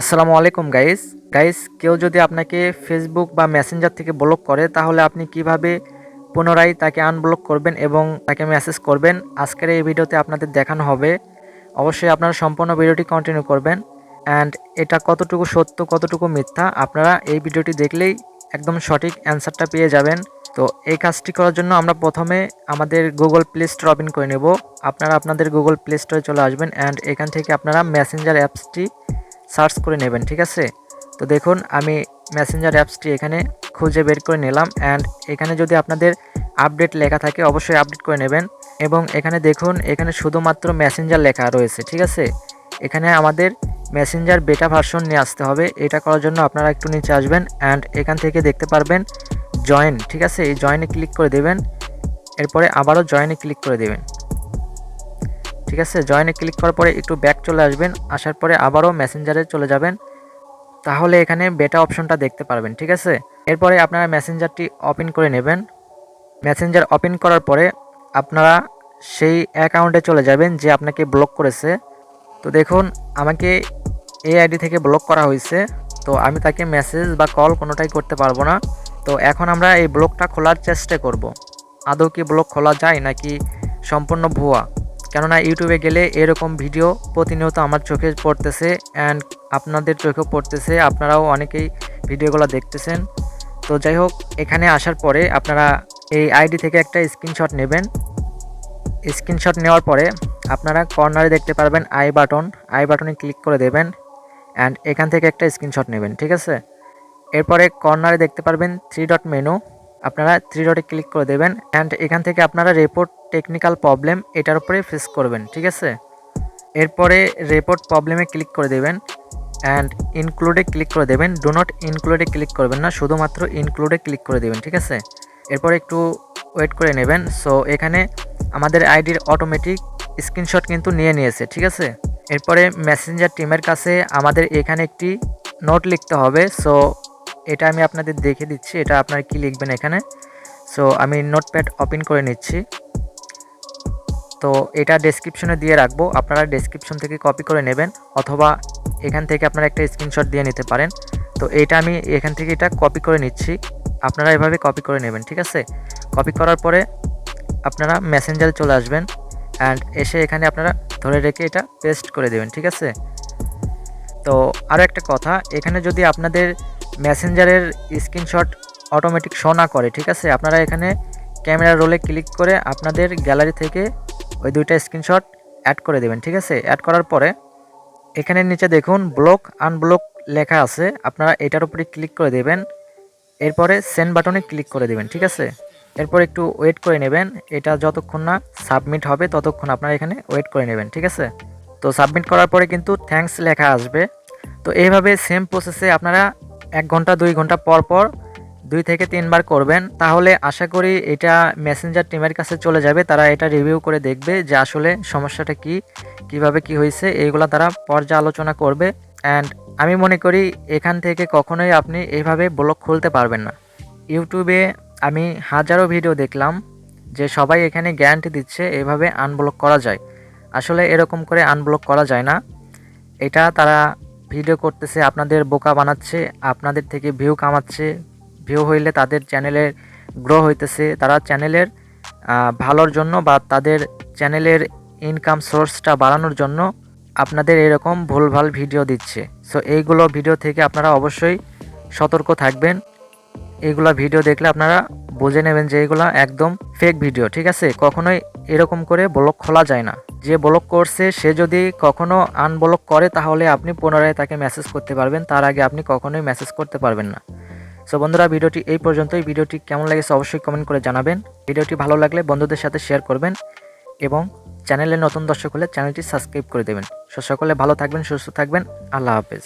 আসসালামু আলাইকুম guys guys কেউ যদি আপনাকে ফেসবুক বা মেসেঞ্জার থেকে ব্লক করে, তাহলে আপনি কীভাবে পুনরায় তাকে আনব্লক করবেন এবং তাকে মেসেজ করবেন? আজকের এই ভিডিওতে আপনাদের দেখানো হবে। অবশ্যই আপনারা সম্পূর্ণ ভিডিওটি কন্টিনিউ করবেন। অ্যান্ড এটা কতটুকু সত্য, কতটুকু মিথ্যা, আপনারা এই ভিডিওটি দেখলেই একদম সঠিক অ্যান্সারটা পেয়ে যাবেন। তো এই কাজটি করার জন্য আমরা প্রথমে আমাদের গুগল প্লে স্টোর ওপেন করে নেব। আপনারা আপনাদের গুগল প্লে স্টোরে চলে আসবেন। অ্যান্ড এখান থেকে আপনারা মেসেঞ্জার অ্যাপসটি সার্চ করে নেবেন, ঠিক আছে? তো দেখুন, আমি মেসেঞ্জার অ্যাপসটি এখানে খুঁজে বের করে নিলাম অ্যান্ড এখানে যদি আপনাদের আপডেট লেখা থাকে, অবশ্যই আপডেট করে নেবেন এবং এখানে দেখুন, এখানে শুধুমাত্র মেসেঞ্জার লেখা রয়েছে, ঠিক আছে? এখানে আমাদের মেসেঞ্জার বেটা ভার্সন নিয়ে আসতে হবে, এটা করার জন্য আপনারা একটু নিচে আসবেন অ্যান্ড এখান থেকে দেখতে পারবেন জয়েন ঠিক আছে? এই জয়েনে ক্লিক করে দেবেন, এরপরে আবারও জয়েনে ক্লিক করে দেবেন। ঠিক আছে? জয়েনে ক্লিক করার পরে একটু ব্যাক চলে আসবেন। আসার পরে আবারও মেসেঞ্জারে চলে যাবেন। তাহলে এখানে বেটা অপশনটা দেখতে পারবেন, ঠিক আছে? এরপরে আপনারা মেসেঞ্জারটি ওপেন করে নেবেন। মেসেঞ্জার ওপেন করার পরে আপনারা সেই অ্যাকাউন্টে চলে যাবেন যে আপনাকে ব্লক করেছে। তো দেখুন, আমাকে এই আইডি থেকে ব্লক করা হয়েছে। তো আমি তাকে মেসেজ বা কল কোনোটাই করতে পারব না। তো এখন আমরা এই ব্লকটা খোলার চেষ্টা করব। আদৌ কি ব্লক খোলা যায় নাকি সম্পূর্ণ ভুয়া? কেননা ইউটিউবে গেলে এরকম ভিডিও প্রতিনিয়ত আমার চোখে পড়তেছে অ্যান্ড আপনাদের চোখেও পড়তেছে, আপনারাও অনেকেই ভিডিওগুলো দেখতেছেন। তো যাই হোক, এখানে আসার পরে আপনারা এই আইডি থেকে একটা স্ক্রিনশট নেবেন। স্ক্রিনশট নেওয়ার পরে আপনারা কর্নারে দেখতে পারবেন আই বাটন, আই বাটনে ক্লিক করে দেবেন অ্যান্ড এখান থেকে একটা স্ক্রিনশট নেবেন, ঠিক আছে? এরপরে কর্নারে দেখতে পারবেন থ্রি ডট মেনু আপনারা থ্রি ডটে ক্লিক করে দেবেন অ্যান্ড এখান থেকে আপনারা রিপোর্ট টেকনিক্যাল প্রবলেম এটার উপরে ফেস করবেন, ঠিক আছে? এরপরে রিপোর্ট প্রবলেমে ক্লিক করে দেবেন অ্যান্ড ইনক্লুডে ক্লিক করে দেবেন। ডো নট ইনক্লুডে ক্লিক করবেন না, শুধুমাত্র ইনক্লুডে ক্লিক করে দেবেন, ঠিক আছে? এরপর একটু ওয়েট করে নেবেন। সো এখানে আমাদের আইডির অটোমেটিক স্ক্রিনশট কিন্তু নিয়ে নিয়েছে, ঠিক আছে? এরপরে মেসেঞ্জার টিমের কাছে আমাদের এখানে একটি নোট লিখতে হবে। সো এটা আমি আপনাদের দেখে দিচ্ছি, এটা আপনারা কি লিখবেন এখানে? সো আমি নোটপ্যাড ওপেন করে নিচ্ছি। তো এটা ডেসক্রিপশনে দিয়ে রাখব। আপনারা ডেসক্রিপশন থেকে কপি করে নেবেন অথবা এখান থেকে আপনারা একটা স্ক্রিনশট দিয়ে নিতে পারেন। তো এটা আমি এখান থেকে এটা কপি করে নিচ্ছি। আপনারা এভাবে কপি করে নেবেন, ঠিক আছে? কপি করার পরে আপনারা মেসেঞ্জারে চলে আসবেন অ্যান্ড এসে এখানে আপনারা ধরে রেখে এটা পেস্ট করে দেবেন, ঠিক আছে? তো আরও একটা কথা, এখানে যদি আপনাদের মেসেঞ্জারের স্ক্রিনশট অটোমেটিক শো না করে, ঠিক আছে? আপনারা এখানে ক্যামেরা রোলে ক্লিক করে আপনাদের গ্যালারি থেকে ওই দুইটা স্ক্রিনশট অ্যাড করে দেবেন, ঠিক আছে? অ্যাড করার পরে এখানে নিচে দেখুন ব্লক আনব্লক লেখা আছে। আপনারা এটার উপরে ক্লিক করে দেবেন। এরপরে সেন্ড বাটনে ক্লিক করে দেবেন, ঠিক আছে? এরপর একটু ওয়েট করে নেবেন। এটা যতক্ষণ না সাবমিট হবে, ততক্ষণ আপনারা এখানে ওয়েট করে নেবেন, ঠিক আছে? তো সাবমিট করার পরে কিন্তু থ্যাঙ্কস লেখা আসবে। তো এইভাবে সেম প্রসেসে আপনারা এক ঘণ্টা, দুই ঘণ্টা পর পর দুই থেকে তিনবার করবেন, তাহলে আশা করি এটা মেসেঞ্জার টিমের কাছে চলে যাবে, তারা এটা রিভিউ করে দেখবে যে আসলে সমস্যাটা কি, কীভাবে কি হয়েছে, এইগুলো তারা পর্যালোচনা করবে। অ্যান্ড আমি মনে করি এখান থেকে কখনোই আপনি এভাবে ব্লগ খুলতে পারবেন না। ইউটিউবে আমি হাজারো ভিডিও দেখলাম যে সবাই এখানে গ্যারান্টি দিচ্ছে এভাবে আনব্লক করা যায়। আসলে এরকম করে আনব্লক করা যায় না। এটা তারা ভিডিও করতেছে, আপনাদের বোকা বানাচ্ছে, আপনাদের থেকে ভিউ কামাচ্ছে ভিউ হইলে তাদের চ্যানেলের গ্রো হইতেছে। তারা চ্যানেলের ভালোর জন্য বা তাদের চ্যানেলের ইনকাম সোর্সটা বাড়ানোর জন্য আপনাদের এরকম ভুলভাল ভিডিও দিচ্ছে। সো এইগুলো ভিডিও থেকে আপনারা অবশ্যই সতর্ক থাকবেন। এইগুলো ভিডিও দেখলে আপনারা বুঝে নেবেন যে এগুলো একদম ফেক ভিডিও ঠিক আছে? কখনোই এরকম করে ব্লক খোলা যায় না। যে ব্লক করছে, সে যদি কখনো আনব্লক করে, তাহলে আপনি পুনরায় তাকে মেসেজ করতে পারবেন। তার আগে আপনি কখনোই মেসেজ করতে পারবেন না। সো বন্ধুরা, ভিডিওটি এই পর্যন্তই। ভিডিওটি কেমন লেগেছে অবশ্যই কমেন্ট করে জানাবেন। ভিডিওটি ভালো লাগলে বন্ধুদের সাথে শেয়ার করবেন এবং চ্যানেলে নতুন দর্শক হলে চ্যানেলটি সাবস্ক্রাইব করে দেবেন। সো, সকলে ভালো থাকবেন, সুস্থ থাকবেন। আল্লাহ হাফেজ।